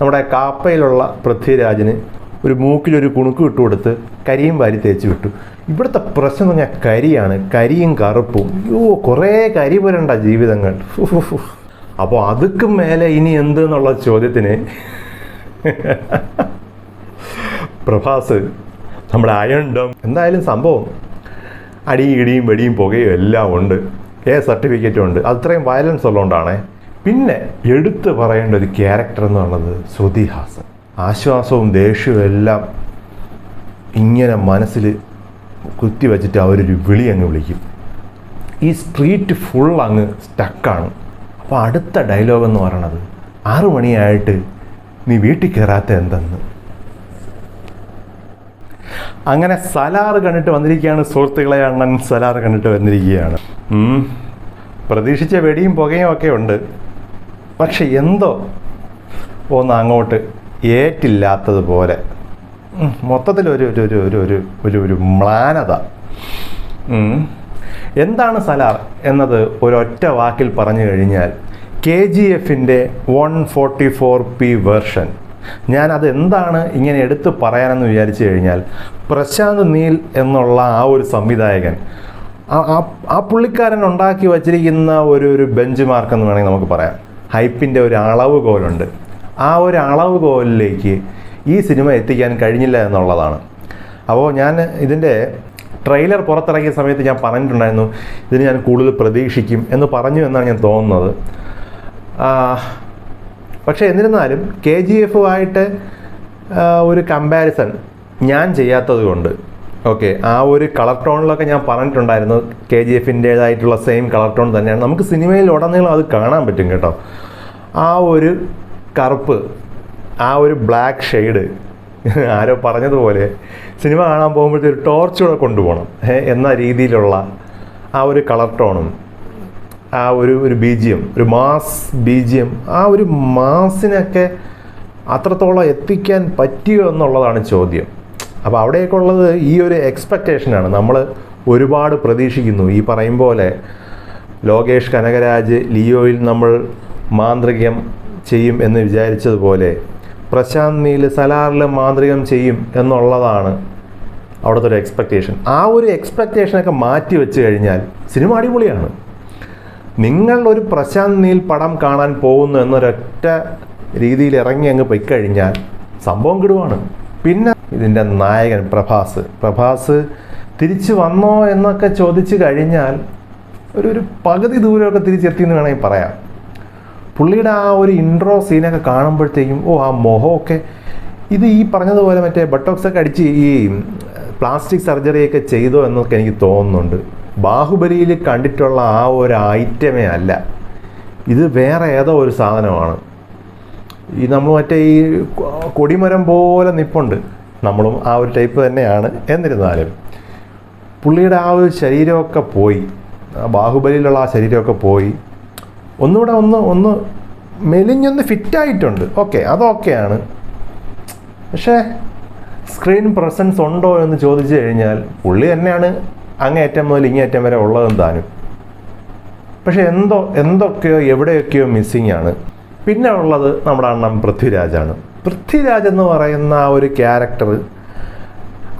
നമ്മുടെ കാപ്പയിലുള്ള പൃഥ്വിരാജിന് ഒരു മൂക്കിലൊരു കുണുക്ക് ഇട്ടുകൊടുത്ത് കരിയും വാരി തേച്ച് വിട്ടു. ഇവിടുത്തെ പ്രശ്നം എന്ന് പറഞ്ഞാൽ കരിയാണ്. കരിയും കറുപ്പും. അയ്യോ കുറേ കരി പുരണ്ട ജീവിതങ്ങൾ. അപ്പോൾ അതുക്കും മേലെ ഇനി എന്ത് എന്നുള്ള ചോദ്യത്തിന് പ്രഭാസ് നമ്മുടെ അയണ്ടം എന്തായാലും സംഭവം അടിയും ഇടിയും വെടിയും പുകയും എല്ലാം ഉണ്ട്. ഏ സർട്ടിഫിക്കറ്റും ഉണ്ട്. അത്രയും വയലൻസ് ഉള്ളതുകൊണ്ടാണേ. പിന്നെ എടുത്തു പറയേണ്ട ഒരു ക്യാരക്ടർ എന്ന് പറയുന്നത് ശ്രുതി ഹാസൻ ആശ്വാസവും ദേഷ്യവും എല്ലാം ഇങ്ങനെ മനസ്സിൽ കുത്തി വെച്ചിട്ട് അവരൊരു വിളി അങ്ങ് വിളിക്കും. ഈ സ്ട്രീറ്റ് ഫുൾ അങ്ങ് സ്റ്റക്കാണ് അപ്പോൾ അടുത്ത ഡയലോഗ് എന്ന് പറയണത് ആറു മണിയായിട്ട് നീ വീട്ടിൽ കയറാത്ത എന്തെന്ന്? അങ്ങനെ സലാർ കണ്ടിട്ട് വന്നിരിക്കുകയാണ് സുഹൃത്തുക്കളെ അണ്ണൻ സലാർ കണ്ടിട്ട് വന്നിരിക്കുകയാണ്. പ്രതീക്ഷിച്ച വെടിയും പുകയും ഒക്കെ ഉണ്ട്. പക്ഷെ എന്തോ ഒന്ന് അങ്ങോട്ട് ഏറ്റില്ലാത്തതുപോലെ. മൊത്തത്തിൽ ഒരു ഒരു ഒരു ഒരു ഒരു ഒരു മ്ലാനത. എന്താണ് സലാർ എന്നത് ഒരൊറ്റ വാക്കിൽ പറഞ്ഞു കഴിഞ്ഞാൽ കെ ജി എഫിന്റെ one forty four P version. ഞാൻ അത് എന്താണ് ഇങ്ങനെ എടുത്തു പറയാനെന്ന് വിചാരിച്ചു കഴിഞ്ഞാൽ പ്രശാന്ത് നീൽ എന്നുള്ള ആ ഒരു സംവിധായകൻ ആ പുള്ളിക്കാരൻ ഉണ്ടാക്കി വച്ചിരിക്കുന്ന ഒരു ഒരു ബെഞ്ച് മാർക്ക് എന്ന് വേണമെങ്കിൽ നമുക്ക് പറയാം. ഹൈപ്പിന്റെ ഒരു അളവ് കോലുണ്ട്. ആ ഒരു അളവ് കോലിലേക്ക് ഈ സിനിമ എത്തിക്കാൻ കഴിഞ്ഞില്ല എന്നുള്ളതാണ്. അപ്പോൾ ഞാൻ ഇതിന്റെ ട്രെയിലർ പുറത്തിറങ്ങിയ സമയത്ത് ഞാൻ പറഞ്ഞിട്ടുണ്ടായിരുന്നു ഇതിന് ഞാൻ കൂടുതൽ പ്രതീക്ഷിക്കും എന്ന് പറഞ്ഞു എന്നാണ് ഞാൻ തോന്നുന്നത്. പക്ഷേ എന്നിരുന്നാലും കെ ജി എഫുമായിട്ട് ഒരു കമ്പാരിസൺ ഞാൻ ചെയ്യാത്തത് കൊണ്ട് ഓക്കെ ആ ഒരു കളർ ടോണിലൊക്കെ ഞാൻ പറഞ്ഞിട്ടുണ്ടായിരുന്നു കെ ജി എഫിന്റേതായിട്ടുള്ള സെയിം കളർ ടോൺ തന്നെയാണ്. നമുക്ക് സിനിമയിൽ ഉടനീളം അത് കാണാൻ പറ്റും കേട്ടോ. ആ ഒരു കറുപ്പ് ആ ഒരു ബ്ലാക്ക് ഷെയ്ഡ് ആരോ പറഞ്ഞതുപോലെ സിനിമ കാണാൻ പോകുമ്പോഴത്തെ ഒരു ടോർച്ച് കൂടെ കൊണ്ടുപോകണം എന്ന രീതിയിലുള്ള ആ ഒരു കളർ ടോണും ആ ഒരു ഒരു ബീജിയം ഒരു മാസ് ബീജിയം ആ ഒരു മാസിനൊക്കെ അത്രത്തോളം എത്തിക്കാൻ പറ്റിയോ എന്നുള്ളതാണ് ചോദ്യം. അപ്പോൾ അവിടെയൊക്കെ ഉള്ളത് ഈ ഒരു എക്സ്പെക്റ്റേഷനാണ് നമ്മൾ ഒരുപാട് പ്രതീക്ഷിക്കുന്നു. ഈ പറയും പോലെ ലോകേഷ് കനകരാജ് ലിയോയിൽ നമ്മൾ മാന്ത്രികം ചെയ്യും എന്ന് വിചാരിച്ചതുപോലെ പ്രശാന്ത് നീൽ സലാറിൽ മാന്ത്രികം ചെയ്യും എന്നുള്ളതാണ് അവിടുത്തെ ഒരു എക്സ്പെക്റ്റേഷൻ ആ ഒരു എക്സ്പെക്റ്റേഷനൊക്കെ മാറ്റി വെച്ച് കഴിഞ്ഞാൽ സിനിമ അടിപൊളിയാണ്. നിങ്ങൾ ഒരു പ്രശാന്ത് നീൽ പടം കാണാൻ പോകുന്നു എന്നൊരൊറ്റ രീതിയിൽ ഇറങ്ങി അങ്ങ് പോയി കഴിഞ്ഞാൽ സംഭവം കിടുവാണ്. പിന്നെ ഇതിന്റെ നായകൻ പ്രഭാസ്. പ്രഭാസ് തിരിച്ചു വന്നോ എന്നൊക്കെ ചോദിച്ചു കഴിഞ്ഞാൽ ഒരു ഒരു പകുതി ദൂരമൊക്കെ തിരിച്ചെത്തി എന്ന് വേണമെങ്കിൽ പറയാം. പുള്ളിയുടെ ആ ഒരു ഇൻട്രോ സീനൊക്കെ കാണുമ്പോഴത്തേക്കും ഓ ആ മുഖമൊക്കെ ഇത് ഈ പറഞ്ഞതുപോലെ മറ്റേ ബട്ടോക്സ് ഒക്കെ അടിച്ച് ഈ പ്ലാസ്റ്റിക് സർജറിയൊക്കെ ചെയ്തോ എന്നൊക്കെ എനിക്ക് തോന്നുന്നുണ്ട്. ബാഹുബലിയിൽ കണ്ടിട്ടുള്ള ആ ഒരു ഐറ്റമേ അല്ല. ഇത് വേറെ ഏതോ ഒരു സാധനമാണ്. ഈ നമ്മൾ മറ്റേ ഈ കൊടിമരം പോലെ നിപ്പുണ്ട്. നമ്മളും ആ ഒരു ടൈപ്പ് തന്നെയാണ്. എന്നിരുന്നാലും പുള്ളിയുടെ ആ ഒരു ശരീരമൊക്കെ പോയി. ബാഹുബലിയിലുള്ള ആ ശരീരമൊക്കെ പോയി. ഒന്നുകൂടെ ഒന്ന് ഒന്ന് മെലിഞ്ഞൊന്ന് ഫിറ്റായിട്ടുണ്ട്. ഓക്കെ അതൊക്കെയാണ് പക്ഷേ സ്ക്രീൻ പ്രസൻസ് ഉണ്ടോ എന്ന് ചോദിച്ചു കഴിഞ്ഞാൽ പുള്ളി തന്നെയാണ് അങ്ങേറ്റം മുതൽ ഇങ്ങേറ്റം വരെ ഉള്ളതും താനും. പക്ഷെ എന്തോ എന്തൊക്കെയോ എവിടെയൊക്കെയോ മിസ്സിങ് ആണ്. പിന്നെ ഉള്ളത് നമ്മുടെ അണ്ണൻ പൃഥ്വിരാജാണ്. പൃഥ്വിരാജ് എന്ന് പറയുന്ന ആ ഒരു ക്യാരക്ടർ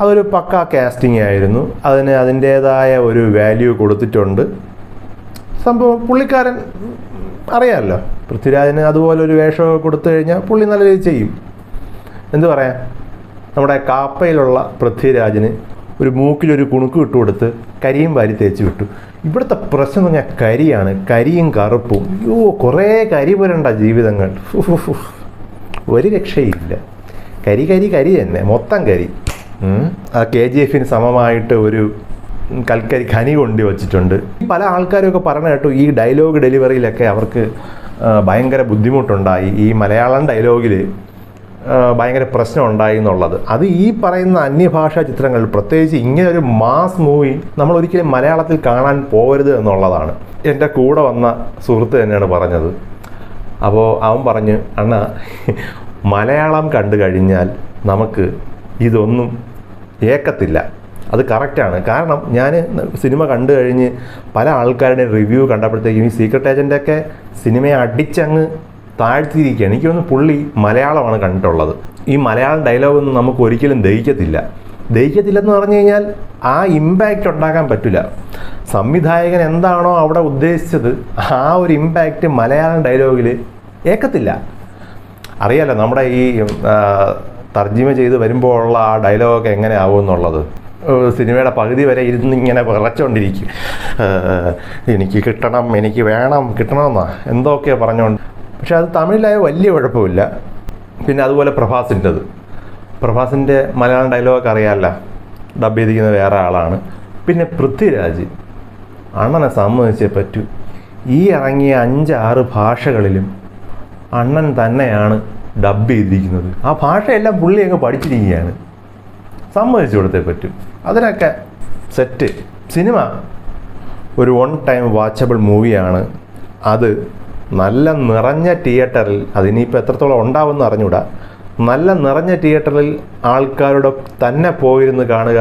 അതൊരു പക്ക കാസ്റ്റിംഗ് ആയിരുന്നു. അതിന് അതിന്റേതായ ഒരു വാല്യൂ കൊടുത്തിട്ടുണ്ട്. സംഭവം പുള്ളിക്കാരൻ അറിയാമല്ലോ. പൃഥ്വിരാജിന് അതുപോലെ ഒരു വേഷമൊക്കെ കൊടുത്തു കഴിഞ്ഞാൽ പുള്ളി നല്ല രീതിയിൽ ചെയ്യും. എന്ത് പറയാം? നമ്മുടെ കാപ്പയിലുള്ള പൃഥ്വിരാജിന് ഒരു മൂക്കിലൊരു കുണുക്ക് ഇട്ട് കൊടുത്ത് കരിയും വാരി തേച്ച് വിട്ടു. ഇവിടുത്തെ പ്രശ്നം എന്ന് പറഞ്ഞാൽ കരിയാണ്. കരിയും കറുപ്പും. അയ്യോ കുറേ കരി പുരണ്ട ജീവിതങ്ങൾ. ഒരു രക്ഷയില്ല. കരി കരി കരി തന്നെ. മൊത്തം കരി. ആ കെ ജി എഫിന് സമമായിട്ട് ഒരു കൽക്കരി ഖനി കൊണ്ടു വച്ചിട്ടുണ്ട്. പല ആൾക്കാരൊക്കെ പറഞ്ഞു കേട്ടു ഈ ഡയലോഗ് ഡെലിവറിയിലൊക്കെ അവർക്ക് ഭയങ്കര ബുദ്ധിമുട്ടുണ്ടായി. ഈ മലയാളം ഡയലോഗിൽ ഭയങ്കര പ്രശ്നം ഉണ്ടായി എന്നുള്ളത്. അത് ഈ പറയുന്ന അന്യഭാഷാ ചിത്രങ്ങൾ പ്രത്യേകിച്ച് ഇങ്ങനെ ഒരു മാസ് മൂവി നമ്മൾ ഒരിക്കലും മലയാളത്തിൽ കാണാൻ പോകരുത് എന്നുള്ളതാണ്. എന്റെ കൂടെ വന്ന സുഹൃത്ത് തന്നെയാണ് പറഞ്ഞത്. അപ്പോൾ അവൻ പറഞ്ഞു അണ്ണ മലയാളം കണ്ടു കഴിഞ്ഞാൽ നമുക്ക് ഇതൊന്നും ഏക്കത്തില്ല. അത് കറക്റ്റാണ് കാരണം ഞാൻ സിനിമ കണ്ടു കഴിഞ്ഞ് പല ആൾക്കാരുടെയും റിവ്യൂ കണ്ടപ്പോഴത്തേക്കും ഈ സീക്രട്ട് ഏജന്റൊക്കെ സിനിമയെ അടിച്ചങ്ങ് താഴ്ത്തിയിരിക്കുകയാണ്. എനിക്ക് തോന്നുന്നു പുള്ളി മലയാളമാണ് കണ്ടിട്ടുള്ളത്. ഈ മലയാളം ഡയലോഗൊന്നും നമുക്ക് ഒരിക്കലും ദഹിക്കത്തില്ല. ദഹിക്കത്തില്ലെന്ന് പറഞ്ഞു കഴിഞ്ഞാൽ ആ ഇമ്പാക്റ്റ് ഉണ്ടാക്കാൻ പറ്റില്ല. സംവിധായകൻ എന്താണോ അവിടെ ഉദ്ദേശിച്ചത് ആ ഒരു ഇമ്പാക്റ്റ് മലയാളം ഡയലോഗിൽ ഏക്കത്തില്ല. അറിയാലോ നമ്മുടെ ഈ തർജിമ ചെയ്ത് വരുമ്പോൾ ഉള്ള ആ ഡയലോഗൊക്കെ എങ്ങനെ ആവും എന്നുള്ളത്. സിനിമയുടെ പകുതി വരെ ഇരുന്ന് ഇങ്ങനെ വിറച്ചുകൊണ്ടിരിക്കും എനിക്ക് കിട്ടണം എനിക്ക് വേണം കിട്ടണമെന്നാ? എന്തൊക്കെയാണ് പറഞ്ഞുകൊണ്ട് പക്ഷെ അത് തമിഴിലായ വലിയ കുഴപ്പമില്ല. പിന്നെ അതുപോലെ പ്രഭാസിന്റെത്. പ്രഭാസിന്റെ മലയാളം ഡയലോഗൊക്കെ അറിയാമല്ല ഡബ് ചെയ്തിരിക്കുന്ന വേറെ ആളാണ്. പിന്നെ പൃഥ്വിരാജ്. അണ്ണനെ സമ്മതിച്ചേ പറ്റൂ. ഈ ഇറങ്ങിയ അഞ്ചാറ് ഭാഷകളിലും അണ്ണൻ തന്നെയാണ് ഡബ് ചെയ്തിരിക്കുന്നത്. ആ ഭാഷയെല്ലാം പുള്ളി അങ്ങ് പഠിച്ചിരിക്കുകയാണ്. സമ്മതിച്ചു കൊടുത്തേ പറ്റും അതിനൊക്കെ സെറ്റ്. സിനിമ ഒരു വൺ ടൈം വാച്ചബിൾ മൂവിയാണ് അത് നല്ല നിറഞ്ഞ തിയേറ്ററിൽ അതിനിപ്പോൾ എത്രത്തോളം ഉണ്ടാവുമെന്ന് അറിഞ്ഞൂടാ നല്ല നിറഞ്ഞ തിയേറ്ററിൽ ആൾക്കാരുടെ തന്നെ പോയിരുന്ന് കാണുക.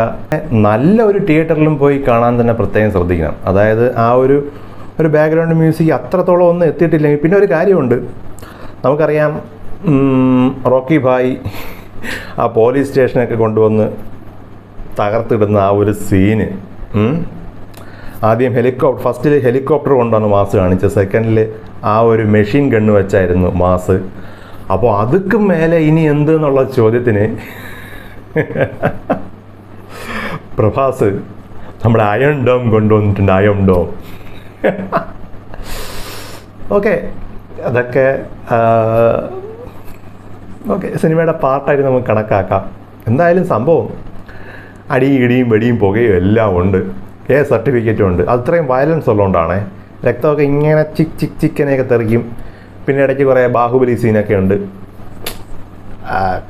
നല്ല ഒരു തിയേറ്ററിലും പോയി കാണാൻ തന്നെ പ്രത്യേകം ശ്രദ്ധിക്കണം. അതായത് ആ ഒരു ഒരു ബാക്ക്ഗ്രൗണ്ട് മ്യൂസിക് അത്രത്തോളം ഒന്നും എത്തിയിട്ടില്ലെങ്കിൽ പിന്നെ ഒരു കാര്യമുണ്ട്. നമുക്കറിയാം റോക്കി ഭായ് ആ പോലീസ് സ്റ്റേഷനൊക്കെ കൊണ്ടുവന്ന് തകർത്തിടുന്ന ആ ഒരു സീന് ആദ്യം ഹെലികോപ്റ്റർ ഫസ്റ്റിൽ ഹെലികോപ്റ്റർ കൊണ്ടാണ് മാസ് കാണിച്ചത്. സെക്കൻഡിൽ ആ ഒരു മെഷീൻ ഗണ്ണ് വെച്ചായിരുന്നു മാസ്. അപ്പോൾ അതുക്കും മേലെ ഇനി എന്ത് എന്നുള്ള ചോദ്യത്തിന് പ്രഭാസ് നമ്മുടെ അയൺ ഡോം കൊണ്ടുവന്നിട്ടുണ്ട് അയൺ ഡോം ഓക്കെ അതൊക്കെ ഓക്കെ സിനിമയുടെ പാർട്ടായിട്ട് നമുക്ക് കണക്കാക്കാം. എന്തായാലും സംഭവം അടിയും ഇടിയും വെടിയും പുകയും എല്ലാം ഉണ്ട്. ഏ സർട്ടിഫിക്കറ്റും ഉണ്ട്. അത്രയും വയലൻസ് ഉള്ളതുകൊണ്ടാണേ. രക്തമൊക്കെ ഇങ്ങനെ ചിക്ക് ചിക്ക് ചിക്കനെയൊക്കെ തെറിക്കും. പിന്നെ ഇടയ്ക്ക് കുറേ ബാഹുബലി സീനൊക്കെ ഉണ്ട്.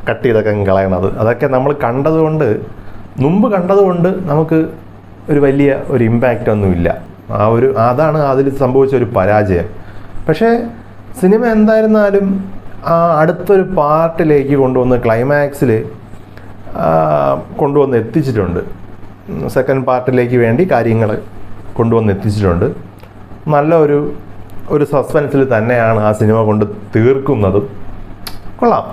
കട്ട് ചെയ്തൊക്കെ കളയണത്. അതൊക്കെ നമ്മൾ കണ്ടതുകൊണ്ട് മുമ്പ് കണ്ടതുകൊണ്ട് നമുക്ക് ഒരു വലിയ ഒരു ഇമ്പാക്റ്റ് ഒന്നുമില്ല ആ ഒരു അതാണ് അതിൽ സംഭവിച്ച ഒരു പരാജയം. പക്ഷേ സിനിമ എന്തായിരുന്നാലും ആ അടുത്തൊരു പാർട്ടിലേക്ക് കൊണ്ടുവന്ന് ക്ലൈമാക്സിൽ കൊണ്ടുവന്ന് എത്തിച്ചിട്ടുണ്ട്. സെക്കൻഡ് പാർട്ടിലേക്ക് വേണ്ടി കാര്യങ്ങൾ കൊണ്ടുവന്ന് എത്തിച്ചിട്ടുണ്ട്. നല്ല ഒരു ഒരു സസ്പെൻസിൽ തന്നെയാണ് ആ സിനിമ കൊണ്ട് തീർക്കുന്നതും. കൊള്ളാം.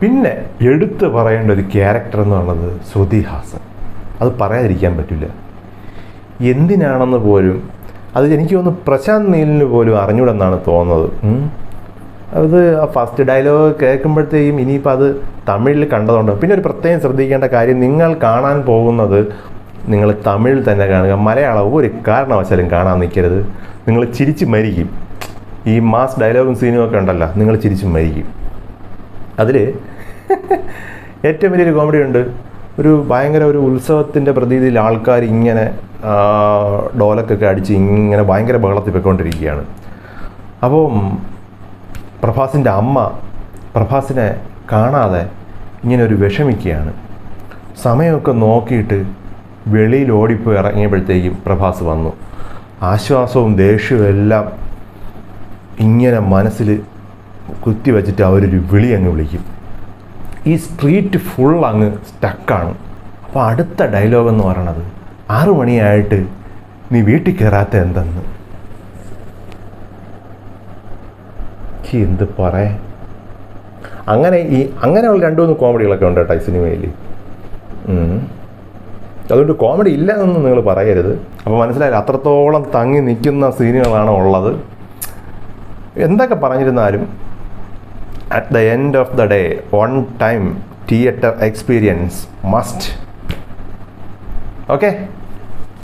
പിന്നെ എടുത്തു പറയേണ്ട ഒരു ക്യാരക്ടർ എന്ന് പറയുന്നത് ശ്രുതി ഹാസൻ. അത് പറയാതിരിക്കാൻ പറ്റില്ല. എന്തിനാണെന്ന് പോലും അത് എനിക്ക് തോന്നുന്നു പ്രശാന്ത് നീലിന് പോലും അറിഞ്ഞൂടെന്നാണ് തോന്നുന്നത്. അത് ആ ഫസ്റ്റ് ഡയലോഗ് കേൾക്കുമ്പോഴത്തേക്കും ഇനിയിപ്പോൾ അത് തമിഴിൽ കണ്ടതുകൊണ്ട്. പിന്നെ ഒരു പ്രത്യേകം ശ്രദ്ധിക്കേണ്ട കാര്യം നിങ്ങൾ കാണാൻ പോകുന്നത് നിങ്ങൾ തമിഴിൽ തന്നെ കാണുക. മലയാളം ഒരു കാരണവശാലും കാണാൻ നിൽക്കരുത്. നിങ്ങൾ ചിരിച്ച് മരിക്കും. ഈ മാസ് ഡയലോഗും സീനും ഒക്കെ ഉണ്ടല്ലോ നിങ്ങൾ ചിരിച്ച് മരിക്കും. അതിൽ ഏറ്റവും വലിയൊരു കോമഡി ഉണ്ട്. ഒരു ഭയങ്കര ഒരു ഉത്സവത്തിന്റെ പ്രതീതിയിൽ ആൾക്കാർ ഇങ്ങനെ ഡോലക്കൊക്കെ അടിച്ച് ഇങ്ങനെ ഭയങ്കര ബഹളത്തിൽ പോയിക്കൊണ്ടിരിക്കുകയാണ്. അപ്പോൾ പ്രഭാസിന്റെ അമ്മ പ്രഭാസിനെ കാണാതെ ഇങ്ങനെ ഒരു വിഷമിക്കുകയാണ്. സമയമൊക്കെ നോക്കിയിട്ട് വെളിയിൽ ഓടിപ്പോയി ഇറങ്ങിയപ്പോഴത്തേക്കും പ്രഭാസ് വന്നു. ആശ്വാസവും ദേഷ്യവും എല്ലാം ഇങ്ങനെ മനസ്സിൽ കുത്തി വെച്ചിട്ട് അവരൊരു വിളി അങ്ങ് വിളിക്കും. ഈ സ്ട്രീറ്റ് ഫുൾ അങ്ങ് സ്റ്റക്കാണ് അപ്പോൾ അടുത്ത ഡയലോഗ് എന്ന് പറയണത് ആറു മണിയായിട്ട് നീ വീട്ടിൽ കയറാത്ത എന്തെന്ന്? ഛി, എന്ത് പറയാ അങ്ങനെ ഈ അങ്ങനെയുള്ള രണ്ടു മൂന്ന് കോമഡികളൊക്കെ ഉണ്ട് കേട്ടോ ഈ സിനിമയിൽ അതുകൊണ്ട് കോമഡി ഇല്ല എന്നൊന്നും നിങ്ങൾ പറയരുത്. അപ്പോൾ മനസ്സിലായില്ല? അത്രത്തോളം തങ്ങി നിൽക്കുന്ന സീനുകളാണ് ഉള്ളത്. എന്തൊക്കെ പറഞ്ഞിരുന്നാലും at the end of the day one time theatre experience must okay